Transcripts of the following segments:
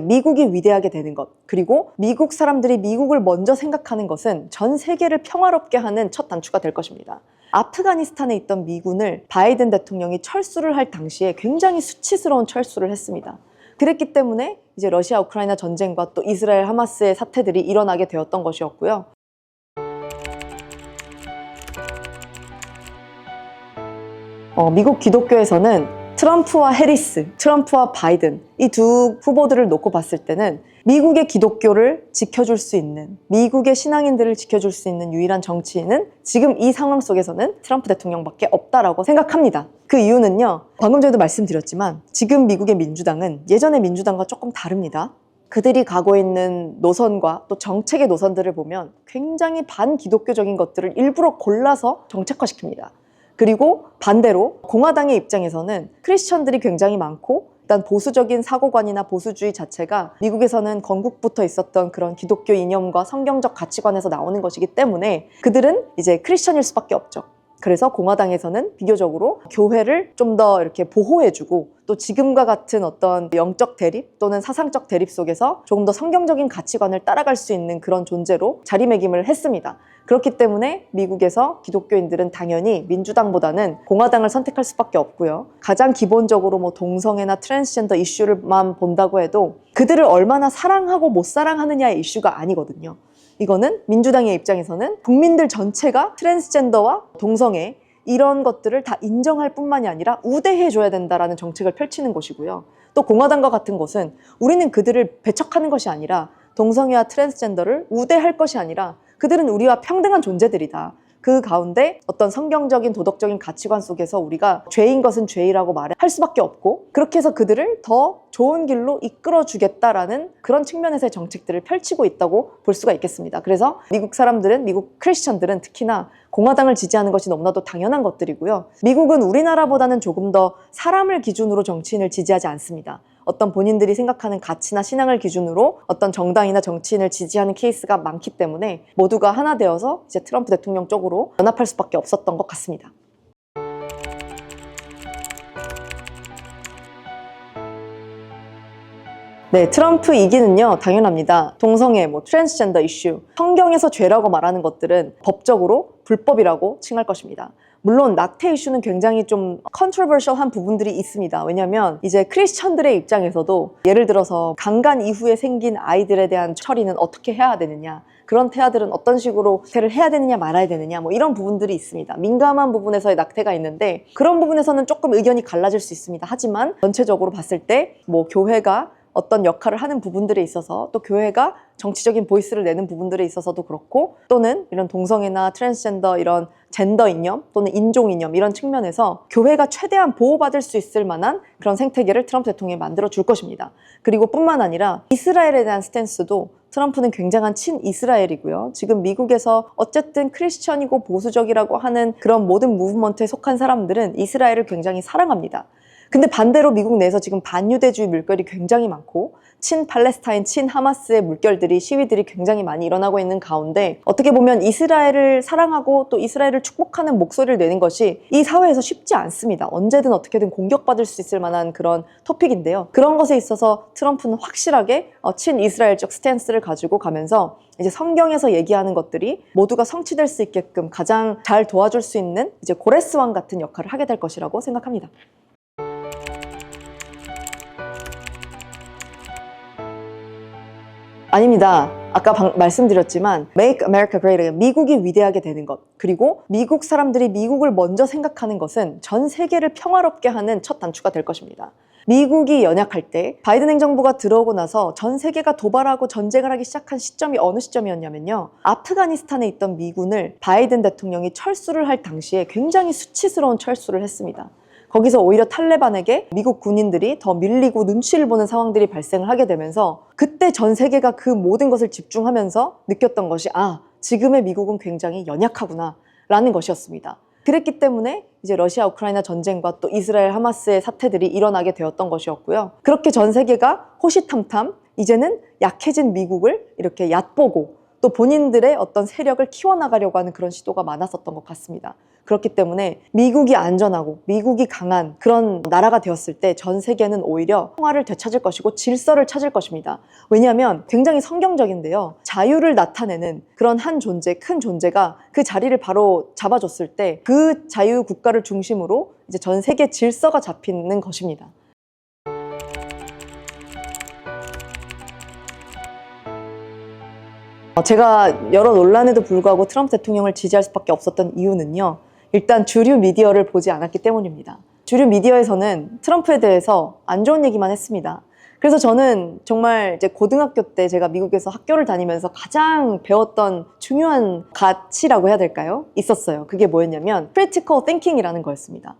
미국이 위대하게 되는 것, 그리고 미국 사람들이 미국을 먼저 생각하는 것은 전 세계를 평화롭게 하는 첫 단추가 될 것입니다. 아프가니스탄에 있던 미군을 바이든 대통령이 철수를 할 당시에 굉장히 수치스러운 철수를 했습니다. 그랬기 때문에 이제 러시아 우크라이나 전쟁과 또 이스라엘 하마스의 사태들이 일어나게 되었던 것이었고요. 어, 미국 기독교에서는 트럼프와 해리스, 트럼프와 바이든 이 두 후보들을 놓고 봤을 때는 미국의 기독교를 지켜줄 수 있는 미국의 신앙인들을 지켜줄 수 있는 유일한 정치인은 지금 이 상황 속에서는 트럼프 대통령밖에 없다라고 생각합니다. 그 이유는요. 방금 전에도 말씀드렸지만 지금 미국의 민주당은 예전의 민주당과 조금 다릅니다. 그들이 가고 있는 노선과 또 정책의 노선들을 보면 굉장히 반기독교적인 것들을 일부러 골라서 정책화시킵니다. 그리고 반대로 공화당의 입장에서는 크리스천들이 굉장히 많고 일단 보수적인 사고관이나 보수주의 자체가 미국에서는 건국부터 있었던 그런 기독교 이념과 성경적 가치관에서 나오는 것이기 때문에 그들은 이제 크리스천일 수밖에 없죠. 그래서 공화당에서는 비교적으로 교회를 좀 더 이렇게 보호해주고 또 지금과 같은 어떤 영적 대립 또는 사상적 대립 속에서 조금 더 성경적인 가치관을 따라갈 수 있는 그런 존재로 자리매김을 했습니다. 그렇기 때문에 미국에서 기독교인들은 당연히 민주당보다는 공화당을 선택할 수밖에 없고요. 가장 기본적으로 뭐 동성애나 트랜스젠더 이슈를만 본다고 해도 그들을 얼마나 사랑하고 못 사랑하느냐의 이슈가 아니거든요. 이거는 민주당의 입장에서는 국민들 전체가 트랜스젠더와 동성애 이런 것들을 다 인정할 뿐만이 아니라 우대해 줘야 된다라는 정책을 펼치는 것이고요. 또 공화당과 같은 곳은 우리는 그들을 배척하는 것이 아니라 동성애와 트랜스젠더를 우대할 것이 아니라 그들은 우리와 평등한 존재들이다. 그 가운데 어떤 성경적인 도덕적인 가치관 속에서 우리가 죄인 것은 죄이라고 말할 수밖에 없고 그렇게 해서 그들을 더 좋은 길로 이끌어 주겠다라는 그런 측면에서의 정책들을 펼치고 있다고 볼 수가 있겠습니다. 그래서 미국 사람들은 미국 크리스천들은 특히나 공화당을 지지하는 것이 너무나도 당연한 것들이고요. 미국은 우리나라보다는 조금 더 사람을 기준으로 정치인을 지지하지 않습니다. 어떤 본인들이 생각하는 가치나 신앙을 기준으로 어떤 정당이나 정치인을 지지하는 케이스가 많기 때문에 모두가 하나 되어서 이제 트럼프 대통령 쪽으로 연합할 수밖에 없었던 것 같습니다. 네, 트럼프 이기는요, 당연합니다. 동성애, 뭐, 트랜스젠더 이슈. 성경에서 죄라고 말하는 것들은 법적으로 불법이라고 칭할 것입니다. 물론 낙태 이슈는 굉장히 좀 컨트로버셜한 부분들이 있습니다. 왜냐하면 이제 크리스천들의 입장에서도 예를 들어서 강간 이후에 생긴 아이들에 대한 처리는 어떻게 해야 되느냐 그런 태아들은 어떤 식으로 태를 해야 되느냐 말아야 되느냐 뭐 이런 부분들이 있습니다. 민감한 부분에서의 낙태가 있는데 그런 부분에서는 조금 의견이 갈라질 수 있습니다. 하지만 전체적으로 봤을 때 뭐 교회가 어떤 역할을 하는 부분들에 있어서 또 교회가 정치적인 보이스를 내는 부분들에 있어서도 그렇고 또는 이런 동성애나 트랜스젠더 이런 젠더 이념 또는 인종 이념 이런 측면에서 교회가 최대한 보호받을 수 있을 만한 그런 생태계를 트럼프 대통령이 만들어 줄 것입니다. 그리고 뿐만 아니라 이스라엘에 대한 스탠스도 트럼프는 굉장한 친 이스라엘이고요. 지금 미국에서 어쨌든 크리스천이고 보수적이라고 하는 그런 모든 무브먼트에 속한 사람들은 이스라엘을 굉장히 사랑합니다. 근데 반대로 미국 내에서 지금 반유대주의 물결이 굉장히 많고 친 팔레스타인, 친 하마스의 물결들이 시위들이 굉장히 많이 일어나고 있는 가운데 어떻게 보면 이스라엘을 사랑하고 또 이스라엘을 축복하는 목소리를 내는 것이 이 사회에서 쉽지 않습니다. 언제든 어떻게든 공격받을 수 있을 만한 그런 토픽인데요. 그런 것에 있어서 트럼프는 확실하게 어, 친 이스라엘적 스탠스를 가지고 가면서 이제 성경에서 얘기하는 것들이 모두가 성취될 수 있게끔 가장 잘 도와줄 수 있는 이제 고레스 왕 같은 역할을 하게 될 것이라고 생각합니다. 아닙니다. 아까 방- 말씀드렸지만 Make America Great 미국이 위대하게 되는 것 그리고 미국 사람들이 미국을 먼저 생각하는 것은 전 세계를 평화롭게 하는 첫 단추가 될 것입니다. 미국이 연약할 때 바이든 행정부가 들어오고 나서 전 세계가 도발하고 전쟁을 하기 시작한 시점이 어느 시점이었냐면요. 아프가니스탄에 있던 미군을 바이든 대통령이 철수를 할 당시에 굉장히 수치스러운 철수를 했습니다. 거기서 오히려 탈레반에게 미국 군인들이 더 밀리고 눈치를 보는 상황들이 발생을 하게 되면서 그때 전 세계가 그 모든 것을 집중하면서 느꼈던 것이 아, 지금의 미국은 굉장히 연약하구나 라는 것이었습니다. 그랬기 때문에 이제 러시아 우크라이나 전쟁과 또 이스라엘 하마스의 사태들이 일어나게 되었던 것이었고요. 그렇게 전 세계가 호시탐탐 이제는 약해진 미국을 이렇게 얕보고 또 본인들의 어떤 세력을 키워나가려고 하는 그런 시도가 많았었던 것 같습니다. 그렇기 때문에 미국이 안전하고 미국이 강한 그런 나라가 되었을 때 전 세계는 오히려 평화를 되찾을 것이고 질서를 찾을 것입니다. 왜냐하면 굉장히 성경적인데요. 자유를 나타내는 그런 한 존재, 큰 존재가 그 자리를 바로 잡아줬을 때 그 자유 국가를 중심으로 이제 전 세계 질서가 잡히는 것입니다. 제가 여러 논란에도 불구하고 트럼프 대통령을 지지할 수밖에 없었던 이유는요. 일단 주류 미디어를 보지 않았기 때문입니다. 주류 미디어에서는 트럼프에 대해서 안 좋은 얘기만 했습니다. 그래서 저는 정말 이제 고등학교 때 제가 미국에서 학교를 다니면서 가장 배웠던 중요한 가치라고 해야 될까요? 있었어요. 그게 뭐였냐면 critical thinking이라는 거였습니다.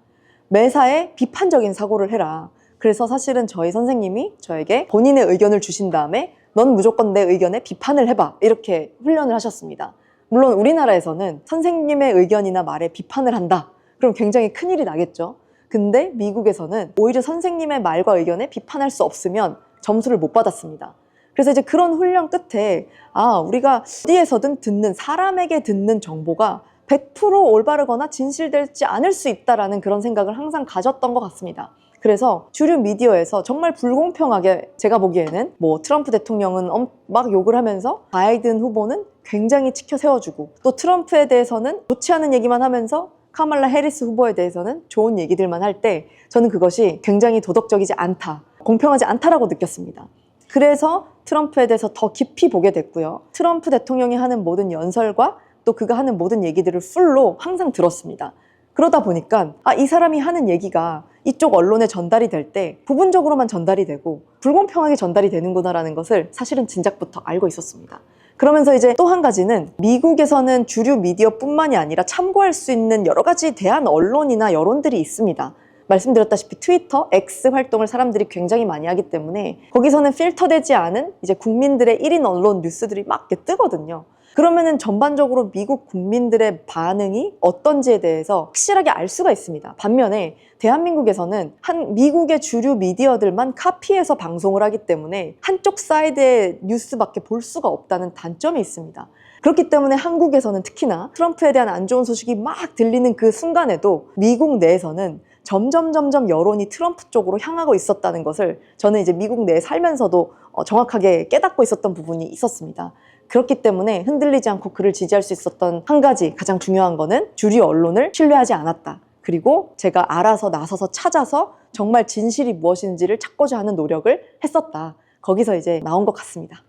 매사에 비판적인 사고를 해라. 그래서 사실은 저희 선생님이 저에게 본인의 의견을 주신 다음에 넌 무조건 내 의견에 비판을 해봐. 이렇게 훈련을 하셨습니다. 물론 우리나라에서는 선생님의 의견이나 말에 비판을 한다. 그럼 굉장히 큰일이 나겠죠. 근데 미국에서는 오히려 선생님의 말과 의견에 비판할 수 없으면 점수를 못 받았습니다. 그래서 이제 그런 훈련 끝에 아, 우리가 어디에서든 듣는 사람에게 듣는 정보가 100% 올바르거나 진실되지 않을 수 있다라는 그런 생각을 항상 가졌던 것 같습니다. 그래서 주류 미디어에서 정말 불공평하게 제가 보기에는 뭐 트럼프 대통령은 엄- 막 욕을 하면서 바이든 후보는 굉장히 치켜 세워주고 또 트럼프에 대해서는 좋지 않은 얘기만 하면서 카말라 해리스 후보에 대해서는 좋은 얘기들만 할 때 저는 그것이 굉장히 도덕적이지 않다, 공평하지 않다라고 느꼈습니다. 그래서 트럼프에 대해서 더 깊이 보게 됐고요. 트럼프 대통령이 하는 모든 연설과 또 그가 하는 모든 얘기들을 풀로 항상 들었습니다. 그러다 보니까 아, 이 사람이 하는 얘기가 이쪽 언론에 전달이 될 때 부분적으로만 전달이 되고 불공평하게 전달이 되는구나라는 것을 사실은 진작부터 알고 있었습니다. 그러면서 이제 또 한 가지는 미국에서는 주류 미디어뿐만이 아니라 참고할 수 있는 여러 가지 대한 언론이나 여론들이 있습니다. 말씀드렸다시피 트위터, X 활동을 사람들이 굉장히 많이 하기 때문에 거기서는 필터되지 않은 이제 국민들의 1인 언론 뉴스들이 막 뜨거든요. 그러면은 전반적으로 미국 국민들의 반응이 어떤지에 대해서 확실하게 알 수가 있습니다. 반면에 대한민국에서는 한 미국의 주류 미디어들만 카피해서 방송을 하기 때문에 한쪽 사이드의 뉴스밖에 볼 수가 없다는 단점이 있습니다. 그렇기 때문에 한국에서는 특히나 트럼프에 대한 안 좋은 소식이 막 들리는 그 순간에도 미국 내에서는 점점 점점 여론이 트럼프 쪽으로 향하고 있었다는 것을 저는 이제 미국 내에 살면서도 어, 정확하게 깨닫고 있었던 부분이 있었습니다. 그렇기 때문에 흔들리지 않고 그를 지지할 수 있었던 한 가지 가장 중요한 거는 주류 언론을 신뢰하지 않았다. 그리고 제가 알아서 나서서 찾아서 정말 진실이 무엇인지를 찾고자 하는 노력을 했었다. 거기서 이제 나온 것 같습니다.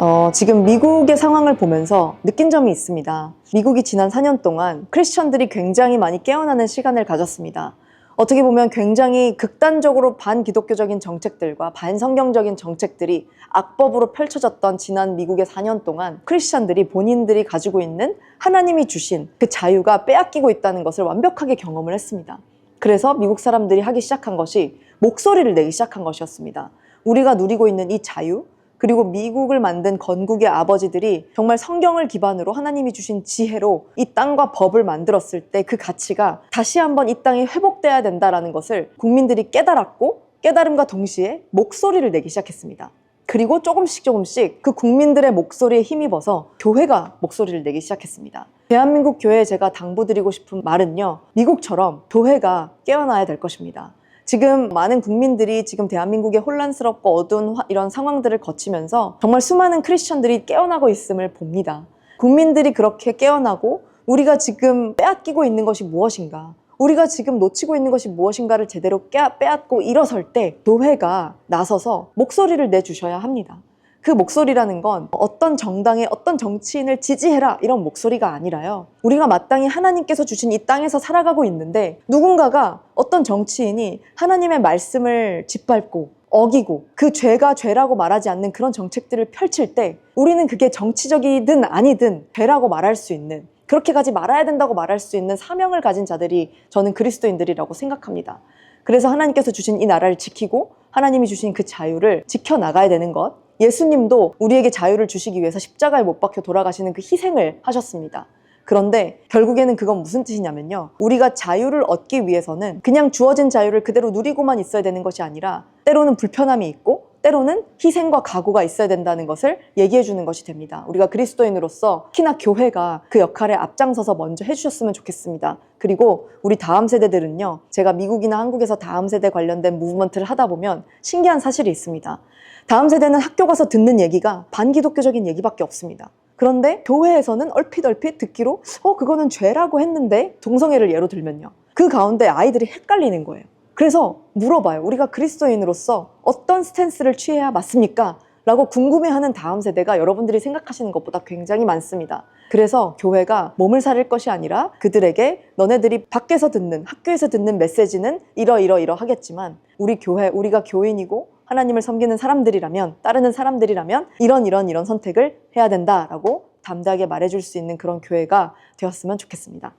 어, 지금 미국의 상황을 보면서 느낀 점이 있습니다. 미국이 지난 4년 동안 크리스천들이 굉장히 많이 깨어나는 시간을 가졌습니다. 어떻게 보면 굉장히 극단적으로 반기독교적인 정책들과 반성경적인 정책들이 악법으로 펼쳐졌던 지난 미국의 4년 동안 크리스천들이 본인들이 가지고 있는 하나님이 주신 그 자유가 빼앗기고 있다는 것을 완벽하게 경험을 했습니다. 그래서 미국 사람들이 하기 시작한 것이 목소리를 내기 시작한 것이었습니다. 우리가 누리고 있는 이 자유, 그리고 미국을 만든 건국의 아버지들이 정말 성경을 기반으로 하나님이 주신 지혜로 이 땅과 법을 만들었을 때 그 가치가 다시 한번 이 땅에 회복돼야 된다라는 것을 국민들이 깨달았고 깨달음과 동시에 목소리를 내기 시작했습니다. 그리고 조금씩 조금씩 그 국민들의 목소리에 힘입어서 교회가 목소리를 내기 시작했습니다. 대한민국 교회에 제가 당부드리고 싶은 말은요. 미국처럼 교회가 깨어나야 될 것입니다. 지금 많은 국민들이 지금 대한민국의 혼란스럽고 어두운 화- 이런 상황들을 거치면서 정말 수많은 크리스천들이 깨어나고 있음을 봅니다. 국민들이 그렇게 깨어나고 우리가 지금 빼앗기고 있는 것이 무엇인가? 우리가 지금 놓치고 있는 것이 무엇인가를 제대로 깨- 빼앗고 일어설 때 교회가 나서서 목소리를 내주셔야 합니다. 그 목소리라는 건 어떤 정당의 어떤 정치인을 지지해라 이런 목소리가 아니라요. 우리가 마땅히 하나님께서 주신 이 땅에서 살아가고 있는데 누군가가 어떤 정치인이 하나님의 말씀을 짓밟고 어기고 그 죄가 죄라고 말하지 않는 그런 정책들을 펼칠 때 우리는 그게 정치적이든 아니든 죄라고 말할 수 있는 그렇게 가지 말아야 된다고 말할 수 있는 사명을 가진 자들이 저는 그리스도인들이라고 생각합니다. 그래서 하나님께서 주신 이 나라를 지키고 하나님이 주신 그 자유를 지켜나가야 되는 것. 예수님도 우리에게 자유를 주시기 위해서 십자가에 못 박혀 돌아가시는 그 희생을 하셨습니다. 그런데 결국에는 그건 무슨 뜻이냐면요. 우리가 자유를 얻기 위해서는 그냥 주어진 자유를 그대로 누리고만 있어야 되는 것이 아니라 때로는 불편함이 있고 때로는 희생과 각오가 있어야 된다는 것을 얘기해 주는 것이 됩니다. 우리가 그리스도인으로서 특히나 교회가 그 역할에 앞장서서 먼저 해주셨으면 좋겠습니다. 그리고 우리 다음 세대들은요, 제가 미국이나 한국에서 다음 세대 관련된 무브먼트를 하다 보면 신기한 사실이 있습니다. 다음 세대는 학교 가서 듣는 얘기가 반기독교적인 얘기밖에 없습니다. 그런데 교회에서는 얼핏 얼핏 듣기로 어 그거는 죄라고 했는데 동성애를 예로 들면요. 그 가운데 아이들이 헷갈리는 거예요. 그래서 물어봐요. 우리가 그리스도인으로서 어떤 스탠스를 취해야 맞습니까? 라고 궁금해하는 다음 세대가 여러분들이 생각하시는 것보다 굉장히 많습니다. 그래서 교회가 몸을 사릴 것이 아니라 그들에게 너네들이 밖에서 듣는 학교에서 듣는 메시지는 이러이러이러 하겠지만 우리 교회 우리가 교인이고 하나님을 섬기는 사람들이라면 따르는 사람들이라면 이런 이런 이런 선택을 해야 된다라고 담대하게 말해줄 수 있는 그런 교회가 되었으면 좋겠습니다.